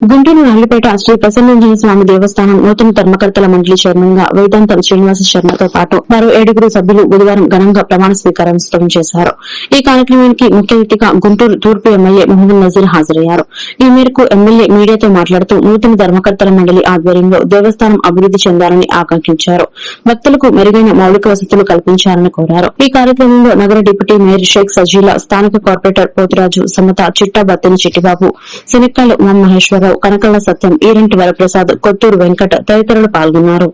గుంటూరు నల్లిపేట శ్రీ ప్రసన్నంజన స్వామి దేవస్థానం నూతన ధర్మకర్తల మండలి చైర్మన్గా వేదాంతం శ్రీనివాస శర్మతో పాటు మరో ఏడుగురు సభ్యులు బుధవారం ఘనంగా ప్రమాణ స్వీకారోత్సవం చేశారు ఈ కార్యక్రమానికి ముఖ్య అతిథిగా గుంటూరు తూర్పు ఎమ్మెల్యే మహమ్మద్ నజీర్ హాజరయ్యారు. ఈ మేరకు ఎమ్మెల్యే మీడియాతో మాట్లాడుతూ నూతన ధర్మకర్తల మండలి ఆధ్వర్యంలో దేవస్థానం అభివృద్ది చెందాలని ఆకాంక్షించారు. భక్తులకు మెరుగైన మౌలిక వసతులు కల్పించాలని కోరారు. ఈ కార్యక్రమంలో నగర డిప్యూటీ మేయర్ షేక్ సజీలా స్థానిక కార్పొరేటర్ పోతురాజు సమత చిట్టాబత్తిని చిట్టిబాబు శనిక్కాల మహేశ్వర మహేశ్వరరావు కనకళ్ళ సత్యం ఈరెంటి వరప్రసాద్ కొత్తూరు వెంకట తదితరులు పాల్గొన్నారు.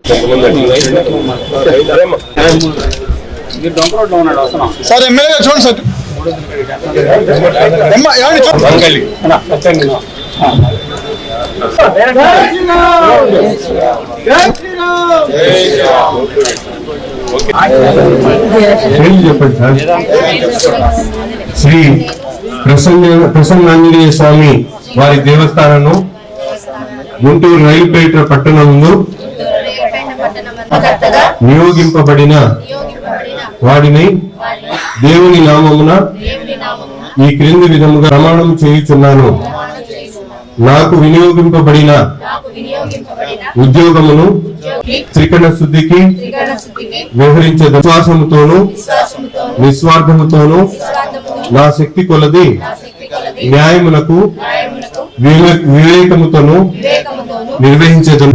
సార్ ఎమ్మెల్యే చూడండి సార్. చెప్పండి సార్. శ్రీ ప్రసన్న ప్రసన్నాంజనేయ స్వామి వారి దేవస్థానం గుంటూరు రైలుపేట పట్టణంలో నియోగింపబడిన వాడిని దేవుని నామమున ఈ క్రింది విధముగా ప్రమాణం చేయుచున్నాను. నాకు వినియోగింపబడిన ఉద్యోగమును త్రికరణ శుద్ధికి వ్యవహరించే విశ్వాసముతోను నిస్వార్థముతోను నా శక్తి కొలది. న్యాయమునకు వివే- వివేకముతోను నిర్వహించేదను.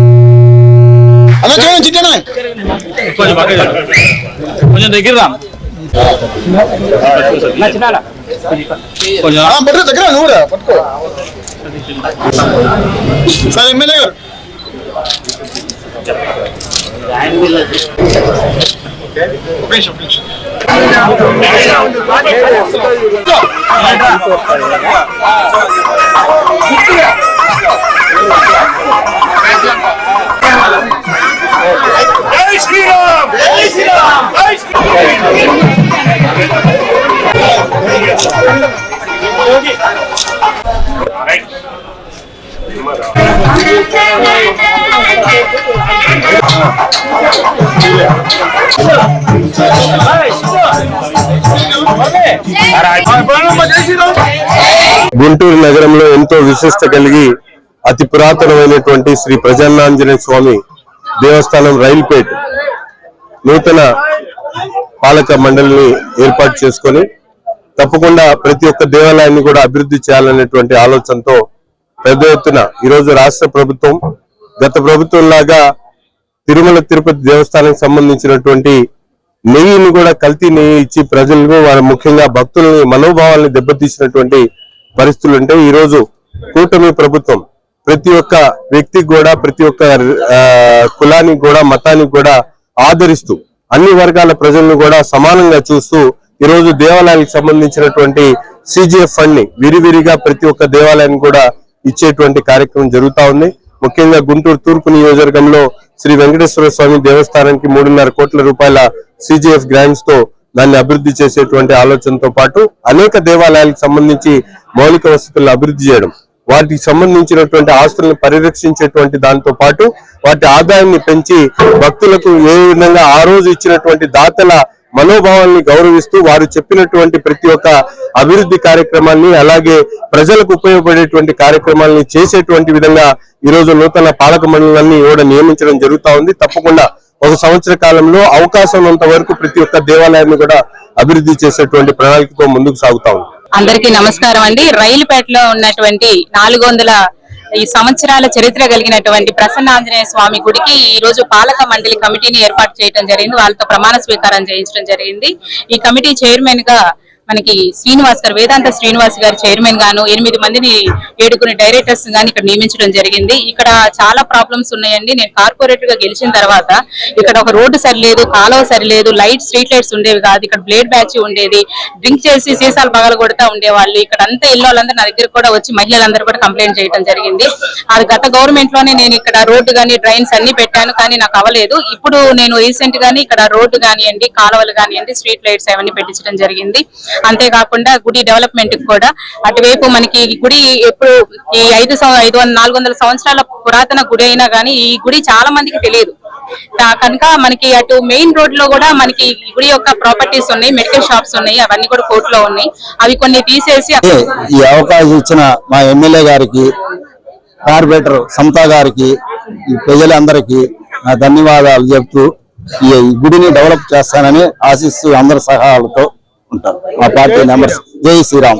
కొంచెం దగ్గర రా. పట్టుకో దగ్గర నువ్వు కూడా పట్టుకో. సార్ ఎమ్మెల్యే గారు. ఒక నిమిషం, ఒక నిమిషం. 아이스크림! 아이스크림! 아이스크림! 여기! 아이! గుంటూరు నగరంలో ఎంతో విశిష్ట కలిగి అతి పురాతనమైనటువంటి శ్రీ ప్రజన్నాంజనేయ స్వామి దేవస్థానం రైల్పేట్ నూతన పాలక మండలిని ఏర్పాటు చేసుకొని తప్పకుండా ప్రతి ఒక్క దేవాలయాన్ని కూడా అభివృద్ధి చేయాలనేటువంటి ఆలోచనతో పెద్ద ఎత్తున ఈరోజు రాష్ట్ర ప్రభుత్వం గత ప్రభుత్వం లాగా తిరుమల తిరుపతి దేవస్థానానికి సంబంధించినటువంటి నెయ్యిని కూడా కల్తీ నెయ్యి ఇచ్చి ప్రజలకు వారి ముఖ్యంగా భక్తులని మనోభావాలను దెబ్బతీసినటువంటి పరిస్థితులు ఉంటాయి ఈ రోజు కూటమి ప్రభుత్వం ప్రతి ఒక్క వ్యక్తికి కూడా ప్రతి ఒక్క ఆ, కులానికి కూడా మతానికి కూడా ఆదరిస్తూ అన్ని వర్గాల ప్రజలను కూడా సమానంగా చూస్తూ ఈరోజు దేవాలయానికి సంబంధించినటువంటి సిజిఎఫ్ ఫండ్ని విరివిరిగా ప్రతి ఒక్క దేవాలయానికి కూడా ఇచ్చేటువంటి కార్యక్రమం జరుగుతా ఉంది. ముఖ్యంగా గుంటూరు తూర్పు నియోజకవర్గంలో శ్రీ వెంకటేశ్వర స్వామి దేవస్థానానికి మూడున్నర కోట్ల రూపాయల సిజిఎఫ్ గ్రాంట్స్తో దాన్ని అభివృద్ధి చేసేటువంటి ఆలోచనతో పాటు అనేక దేవాలయాలకు సంబంధించి మౌలిక వసతులను అభివృద్ధి చేయడం వాటికి సంబంధించినటువంటి ఆస్తులను పరిరక్షించేటువంటి దాంతో పాటు వాటి ఆదాయాన్ని పెంచి భక్తులకు ఏ విధంగా ఆ రోజు ఇచ్చినటువంటి దాతల మనోభావాల్ని గౌరవిస్తూ వారు చెప్పినటువంటి ప్రతి ఒక్క అభివృద్ధి కార్యక్రమాన్ని అలాగే ప్రజలకు ఉపయోగపడేటువంటి కార్యక్రమాలని చేసేటువంటి విధంగా ఈ రోజు నూతన పాలక మండలాన్ని కూడా నియమించడం జరుగుతా ఉంది. తప్పకుండా ఒక సంవత్సర కాలంలో అవకాశం ఉన్నంత వరకు ప్రతి ఒక్క దేవాలయాన్ని కూడా అభివృద్ధి చేసేటువంటి ప్రణాళికతో ముందుకు సాగుతా ఉంది. అందరికీ నమస్కారం అండి. రైలుపేటలో ఉన్నటువంటి నాలుగు వందల ఈ సంవత్సరాల చరిత్ర కలిగినటువంటి ప్రసన్న ఆంజనేయ స్వామి గుడికి ఈ రోజు పాలక మండలి కమిటీని ఏర్పాటు చేయడం జరిగింది. వాళ్ళతో ప్రమాణ స్వీకారం చేయించడం జరిగింది. ఈ కమిటీ చైర్మన్గా మనకి శ్రీనివాస్ గారు వేదాంత శ్రీనివాస్ గారు చైర్మన్ గాను ఎనిమిది మందిని ఏడుగురి డైరెక్టర్స్ గాని ఇక్కడ నియమించడం జరిగింది. ఇక్కడ చాలా ప్రాబ్లమ్స్ ఉన్నాయండి. నేను కార్పొరేటర్గా గెలిచిన తర్వాత ఇక్కడ ఒక రోడ్డు సరిలేదు కాలువ సరిలేదు లైట్ స్ట్రీట్ లైట్స్ ఉండేవి కాదు. ఇక్కడ బ్లేడ్ బ్యాచ్ ఉండేది. డ్రింక్ చేసి సీసాలు పగల కొడతా ఉండేవాళ్ళు. ఇక్కడ అంతా ఇల్లు వాళ్ళందరూ నా దగ్గర కూడా వచ్చి మహిళలందరూ కూడా కంప్లైంట్ చేయడం జరిగింది. అది గత గవర్నమెంట్లోనే నేను ఇక్కడ రోడ్డు గానీ డ్రైన్స్ అన్ని పెట్టాను కానీ నాకు అవ్వలేదు. ఇప్పుడు నేను రీసెంట్ గానీ ఇక్కడ రోడ్డు కానివ్వండి కాలువలు కానివ్వండి స్ట్రీట్ లైట్స్ అవన్నీ పెట్టించడం జరిగింది. అంతేకాకుండా గుడి డెవలప్మెంట్కి కూడా అటువైపు మనకి ఈ గుడి ఎప్పుడు ఈ ఐదు ఐదు వందల నాలుగు వందల సంవత్సరాల పురాతన గుడి అయినా కానీ ఈ గుడి చాలా మందికి తెలియదు. కనుక మనకి అటు మెయిన్ రోడ్లో కూడా మనకి ఈ గుడి యొక్క ప్రాపర్టీస్ ఉన్నాయి మెడికల్ షాప్స్ ఉన్నాయి అవన్నీ కూడా కోర్టులో ఉన్నాయి. అవి కొన్ని తీసేసి ఈ అవకాశం ఇచ్చిన మా ఎమ్మెల్యే గారికి కార్పొరేటర్ సమతా గారికి ఈ ప్రజలందరికీ నా ధన్యవాదాలు చెప్తూ ఈ గుడిని డెవలప్ చేస్తానని ఆశిస్తూ అందరి సహాయాలతో ఉంటారు మా పార్టీ మెంబర్స్. జై శ్రీరామ్.